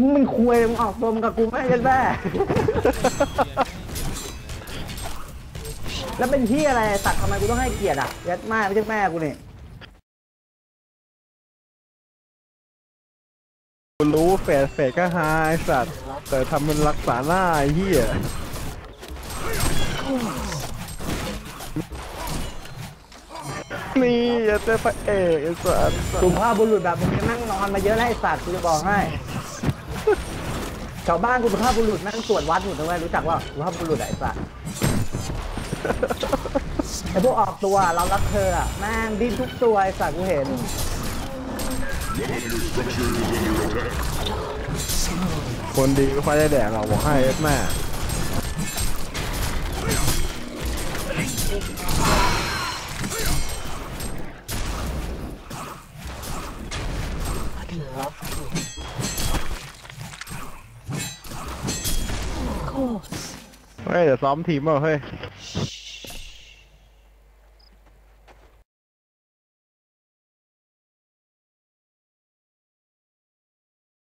มึงเป็นคุยมึงออกตัวมึงกับกูไม่ยันแม่แล้วเป็นที่อะไรสัตว์ทำไมกูต้องให้เกียรติอะยัดแม่ไม่ใช่แม่กูนี่กูรู้เฟดเฟดก็หาไอสัตว์ แต่ทำเป็นรักษาหน้าไอ้เหี้ยนี่อย่าเจอพระเอกไอ้สัตว์ สุภาพบุรุษแบบมึงจะนั่งนอนมาเยอะแล้วไอ้สัตว์กูจะบอกให้ ชาวบ้านกูสุภาพบุรุษนั่งตรวจวัดอยู่นะเว้ยรู้จักว่าสุภาพบุรุษอะไอ้สัตว์ไอ้พวกออกตัวเรารักเธออะแม่งดิ้นทุกตัวไอ้สัตว์กูเห็น คนดีก็ค่อยได้แดกเราบอกให้เอ็ดแม่ เฮ้ยเดี๋ยวซ้อมทีมเปล่าเฮ้ย